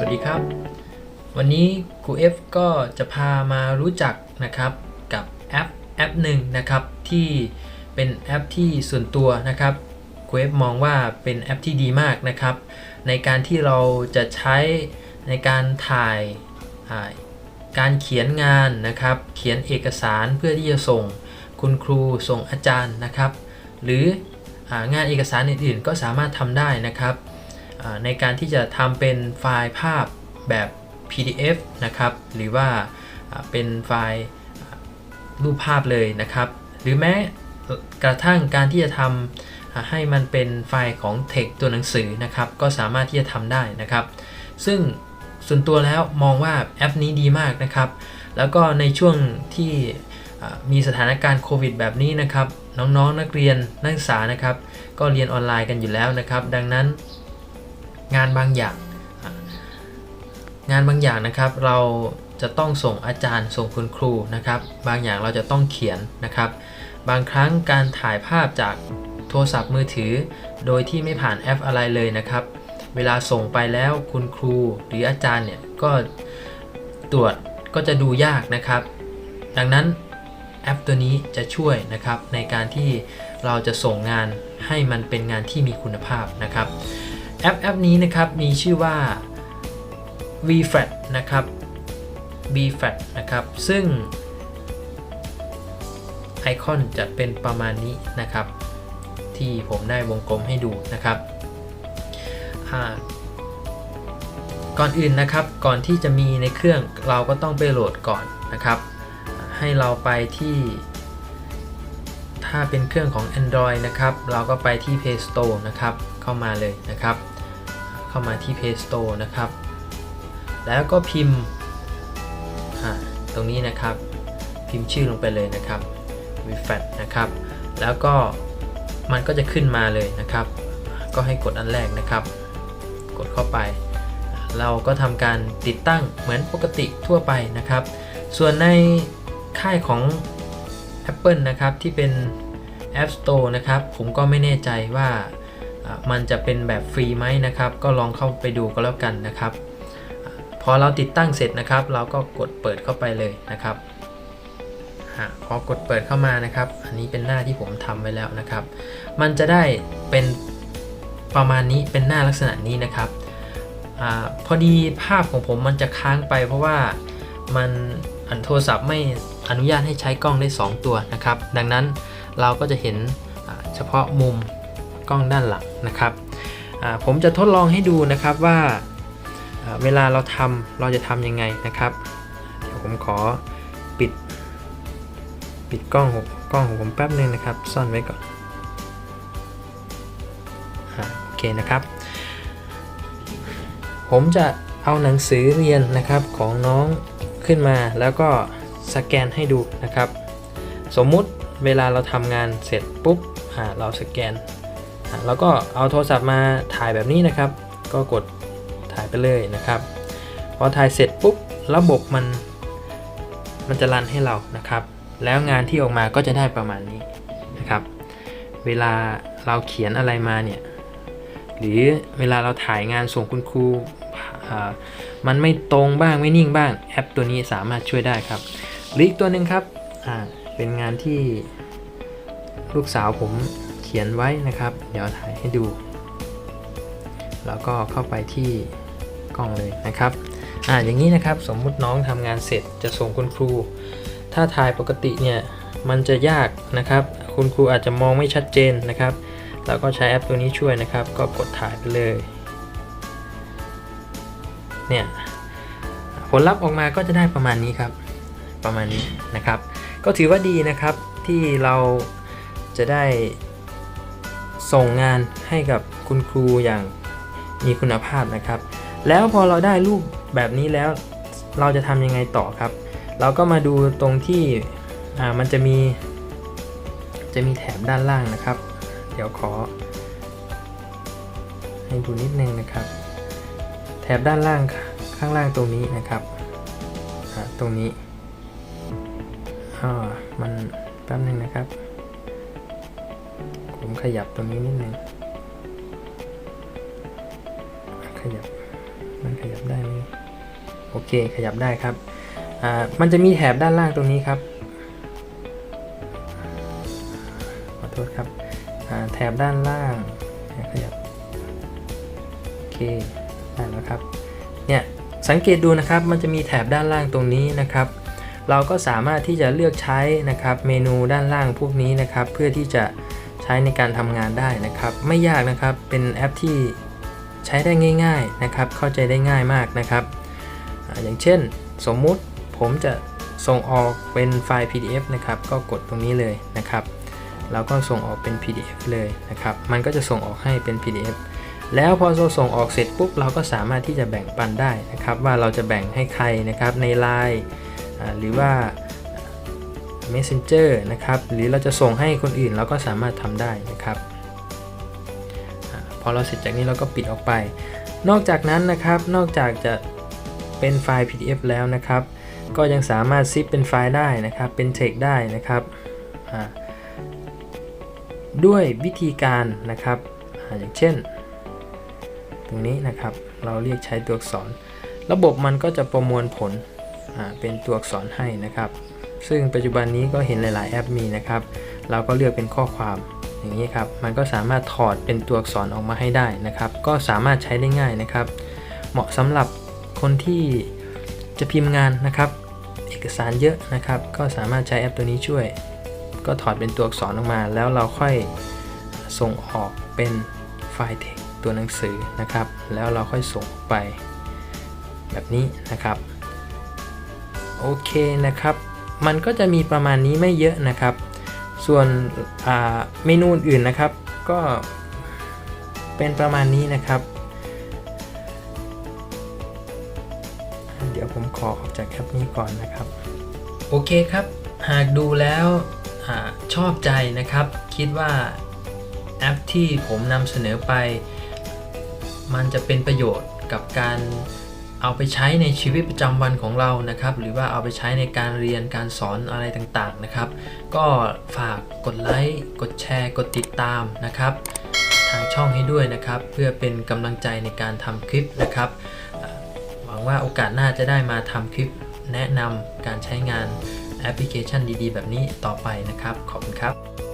วัสดีครับ วันนี้ครูเอฟก็จะพามารู้จักนะครับกับแอปแอปหนึ่งนะครับที่เป็นแอปที่ส่วนตัวนะครับครูเอฟมองว่าเป็นแอปที่ดีมากนะครับ ในการที่เราจะใช้ในการถ่ายาการเขียนงานนะครับ เขียนเอกสารเพื่อที่จะส่งคุณครูส่งอาจารย์นะครับ หรืองานเอกสารอื่นๆก็สามารถทำได้นะครับ ในการที่จะทำเป็นไฟล์ภาพแบบ PDF นะครับ หรือว่าเป็นไฟล์รูปภาพเลยนะครับ หรือแม้กระทั่งการที่จะทำให้มันเป็นไฟล์ของ text ตัวหนังสือนะครับ ก็สามารถที่จะทำได้นะครับ ซึ่งส่วนตัวแล้วมองว่าแอปนี้ดีมากนะครับ แล้วก็ในช่วงที่มีสถานการณ์โควิดแบบนี้นะครับ น้องๆนนักเรียนนักศึกษานะครับ ก็เรียนออนไลน์กันอยู่แล้วนะครับ ดังนั้น งานบางอย่าง งานบางอย่างนะครับ เราจะต้องส่งอาจารย์ส่งคุณครูนะครับ บางอย่างเราจะต้องเขียนนะครับ บางครั้งการถ่ายภาพจากโทรศัพท์มือถือ โดยที่ไม่ผ่านแอปอะไรเลยนะครับ เวลาส่งไปแล้วคุณครูหรืออาจารย์เนี่ยก็ตรวจก็จะดูยากนะครับ ดังนั้นแอปตัวนี้จะช่วยนะครับในการที่เราจะส่งงานให้มันเป็นงานที่มีคุณภาพนะครับ แอปแอปนี้นะครับมีชื่อว่า VFAT นะครับ VFAT นะครับ ซึ่งไอคอนจะเป็นประมาณนี้นะครับ ที่ผมได้วงกลมให้ดูนะครับก่อนอื่นนะครับก่อนที่จะมีในเครื่องเราก็ต้องไปโหลดก่อนนะครับ ให้เราไปที่ ถ้าเป็นเครื่องของ Android นะครับ เราก็ไปที่ Play Store นะครับ เข้ามาเลยนะครับ เข้ามาที่ Play Store นะครับ แล้วก็พิมพ์ตรงนี้นะครับ พิมพ์ชื่อลงไปเลยนะครับ v f a t นะครับ แล้วก็มันก็จะขึ้นมาเลยนะครับ ก็ให้กดอันแรกนะครับ กดเข้าไป เราก็ทำการติดตั้งเหมือนปกติทั่วไปนะครับ ส่วนในค่ายของ Apple นะครับที่เป็น App Store นะครับผมก็ไม่แน่ใจว่ามันจะเป็นแบบฟรีไหมนะครับ ก็ลองเข้าไปดูก็แล้วกันนะครับ พอเราติดตั้งเสร็จนะครับ เราก็กดเปิดเข้าไปเลยนะครับพอกดเปิดเข้ามานะครับ อันนี้เป็นหน้าที่ผมทำไว้แล้วนะครับ มันจะได้เป็นประมาณนี้เป็นหน้าลักษณะนี้นะครับอพอดีภาพของผมมันจะค้างไปเพราะว่ามันอันโทรศัพท์ไม่ อนุญาตให้ใช้กล้องได้ 2 ตัวนะครับ ดังนั้นเราก็จะเห็นเฉพาะมุมกล้องด้านหลังนะครับ ผมจะทดลองให้ดูนะครับว่าเวลาเราทำเราจะทำยังไงนะครับ เดี๋ยวผมขอปิด ปิดกล้องของกล้องของผมแป๊บนึงนะครับ ซ่อนไว้ก่อนอโอเคนะครับ ผมจะเอาหนังสือเรียนนะครับของน้องขึ้นมาแล้วก็ สแกนให้ดูนะครับ สมมุติเวลาเราทำงานเสร็จปุ๊บเราสแกนอ่าแล้วก็เอาโทรศัพท์มาถ่ายแบบนี้นะครับ ก็กดถ่ายไปเลยนะครับพอถ่ายเสร็จปุ๊บระบบมัน มันจะรันให้เรานะครับ แล้วงานที่ออกมาก็จะได้ประมาณนี้นะครับ เวลาเราเขียนอะไรมาเนี่ยหรือเวลาเราถ่ายงานส่งคุณครูมันไม่ตรงบ้างไม่นิ่งบ้างแอปตัวนี้สามารถช่วยได้ครับ หรืออีกตัวหนึ่งครับอ่าเป็นงานที่ลูกสาวผมเขียนไว้นะครับ เดี๋ยวถ่ายให้ดู แล้วก็เข้าไปที่กล้องเลยนะครับอ่าอย่างนี้นะครับสมมุติน้องทำงานเสร็จจะส่งคุณครู ถ้าถ่ายปกติเนี่ยมันจะยากนะครับ คุณครูอาจจะมองไม่ชัดเจนนะครับเราก็ใช้แอปตัวนี้ช่วยนะครับ ก็กดถ่ายไปเลยเนี่ยผลลัพธ์ออกมาก็จะได้ประมาณนี้ครับ ประมาณนี้นะครับ ก็ถือว่าดีนะครับที่เราจะได้ส่งงานให้กับคุณครูอย่างมีคุณภาพนะครับ แล้วพอเราได้รูปแบบนี้แล้วเราจะทำยังไงต่อครับ เราก็มาดูตรงที่มันจะมี จะมีแถบด้านล่างนะครับ เดี๋ยวขอ ให้ดูนิดนึงนะครับ แถบด้านล่างข้างล่างตรงนี้นะครับ ตรงนี้ อ่ามันแป๊บนึงนะครับ ผมขยับตรงนี้นิดนึงขยับ มันขยับได้ไหมโอเคขยับได้ครับอ่ามันจะมีแถบด้านล่างตรงนี้ครับขอโทษครับอ่าแถบด้านล่างขยับโอเคได้แล้วครับเนี่ยสังเกตดูนะครับมันจะมีแถบด้านล่างตรงนี้นะครับ เราก็สามารถที่จะเลือกใช้นะครับเมนูด้านล่างพวกนี้นะครับ เพื่อที่จะใช้ในการทำงานได้นะครับ ไม่ยากนะครับเป็นแอปที่ใช้ได้ง่าย ๆนะครับ เข้าใจได้ง่ายมากนะครับ อย่างเช่น สมมุติผมจะส่งออกเป็นไฟล์ PDF นะครับ ก็กดตรงนี้เลยนะครับแล้วก็ส่งออกเป็น PDF เลยนะครับ มันก็จะส่งออกให้เป็น PDF แล้วพอเราส่งออกเสร็จปุ๊บเราก็สามารถที่จะแบ่งปันได้นะครับ ว่าเราจะแบ่งให้ใครนะครับใน Line อ่า หรือว่า Messenger นะครับ หรือเราจะส่งให้คนอื่นเราก็สามารถทำได้นะครับพอเราเสร็จจากนี้เราก็ปิดออกไป นอกจากนั้นนะครับนอกจากจะเป็นไฟล์ PDF แล้วนะครับ ก็ยังสามารถซิปเป็นไฟล์ได้นะครับ เป็น text ได้นะครับ ด้วยวิธีการนะครับอย่างเช่น ตรงนี้นะครับเราเรียกใช้ตัวอักษร ระบบมันก็จะประมวลผล เป็นตัวอักษรให้นะครับ ซึ่งปัจจุบันนี้ก็เห็นหลาย ๆ แอปมีนะครับ เราก็เลือกเป็นข้อความอย่างนี้ครับ มันก็สามารถถอดเป็นตัวอักษรออกมาให้ได้นะครับ ก็สามารถใช้ได้ง่ายนะครับ เหมาะสำหรับคนที่จะพิมพ์งานนะครับ เอกสารเยอะนะครับ ก็สามารถใช้แอปตัวนี้ช่วย ก็ถอดเป็นตัวอักษรออกมา แล้วเราค่อยส่งออกเป็นไฟล์ text ตัวหนังสือนะครับ แล้วเราค่อยส่งไปแบบนี้นะครับ โอเคนะครับ มันก็จะมีประมาณนี้ไม่เยอะนะครับ ส่วนเมนูอื่นๆนะครับ ก็เป็นประมาณนี้นะครับ เดี๋ยวผมขอออกจากแอปนี้ก่อนนะครับ โอเคครับ หากดูแล้วอชอบใจนะครับ คิดว่าแอปที่ผมนำเสนอไป มันจะเป็นประโยชน์กับการ เอาไปใช้ในชีวิตประจำวันของเรานะครับ หรือว่าเอาไปใช้ในการเรียนการสอนอะไรต่างๆนะครับ ก็ฝากกดไลค์กดแชร์กดติดตามนะครับ ทางช่องให้ด้วยนะครับ เพื่อเป็นกำลังใจในการทำคลิปนะครับหวังว่าโอกาสหน้าจะได้มาทำคลิปแนะนำการใช้งานแอปพลิเคชันดีๆ แบบนี้ต่อไปนะครับ ขอบคุณครับ